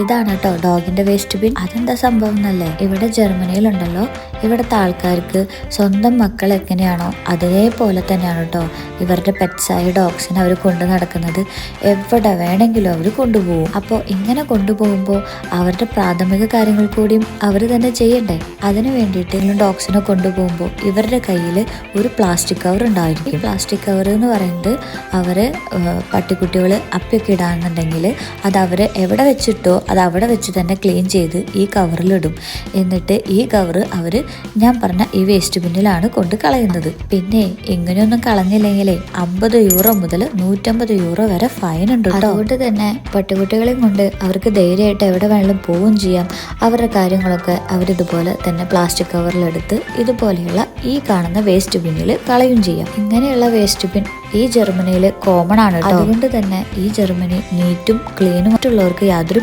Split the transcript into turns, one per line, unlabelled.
ഇതാണ് കേട്ടോ ഡോഗിന്റെ waste bin. അതെന്താ സംഭവം എന്നല്ലേ? ഇവിടെ ജർമ്മനിയിലുണ്ടല്ലോ. ഇവിടുത്തെ ആൾക്കാർക്ക് സ്വന്തം മക്കൾ എങ്ങനെയാണോ അതേപോലെ തന്നെയാണ് കേട്ടോ. ഇവരുടെ പെറ്റ്സായ ഡോഗ്സിനെ അവർ കൊണ്ടു നടക്കുന്നത്. എവിടെ വേണമെങ്കിലും അവർ കൊണ്ടുപോകും. അപ്പോൾ ഇങ്ങനെ കൊണ്ടുപോകുമ്പോൾ അവരുടെ പ്രാഥമിക കാര്യങ്ങൾ കൂടിയും അവർ തന്നെ ചെയ്യണ്ടേ? അതിന് വേണ്ടിയിട്ട് ഡോഗ്സിനെ കൊണ്ടുപോകുമ്പോൾ ഇവരുടെ കയ്യിൽ ഒരു പ്ലാസ്റ്റിക് കവർ ഉണ്ടായിരിക്കും. പ്ലാസ്റ്റിക് കവർ എന്ന് പറയുന്നത് അവർ പട്ടിക്കുട്ടികൾ അപ്പിയൊക്കെ ഇടാന്നുണ്ടെങ്കിൽ അത് അവർ എവിടെ വെച്ചിട്ടോ അത് അവിടെ വെച്ച് തന്നെ ക്ലീൻ ചെയ്ത് ഈ കവറിലിടും എന്നിട്ട് ഈ കവറ് അവർ ഞാൻ പറഞ്ഞ ഈ വേസ്റ്റ് ബിന്നിലാണ് കൊണ്ട് കളയുന്നത്. പിന്നെ ഇങ്ങനെയൊന്നും കളഞ്ഞില്ലെങ്കിലേ അമ്പത് യൂറോ മുതൽ നൂറ്റമ്പത് യൂറോ വരെ ഫൈൻ ഉണ്ട് അതുകൊണ്ട് തന്നെ പട്ടുകുട്ടികളെയും കൊണ്ട് അവർക്ക് ധൈര്യമായിട്ട് എവിടെ വേണമെങ്കിലും പോവുകയും ചെയ്യാം. അവരുടെ കാര്യങ്ങളൊക്കെ അവരിതുപോലെ തന്നെ പ്ലാസ്റ്റിക് കവറിലെടുത്ത് ഇതുപോലെയുള്ള ഈ കാണുന്ന വേസ്റ്റ് ബിന്നിൽ കളയും ചെയ്യാം. ഇങ്ങനെയുള്ള വേസ്റ്റ് ബിൻ ഈ ജർമ്മനിയിൽ കോമൺ ആണ് അതുകൊണ്ട് തന്നെ ഈ ജർമ്മനി നീറ്റും ക്ലീനും മറ്റുള്ളവർക്ക് യാതൊരു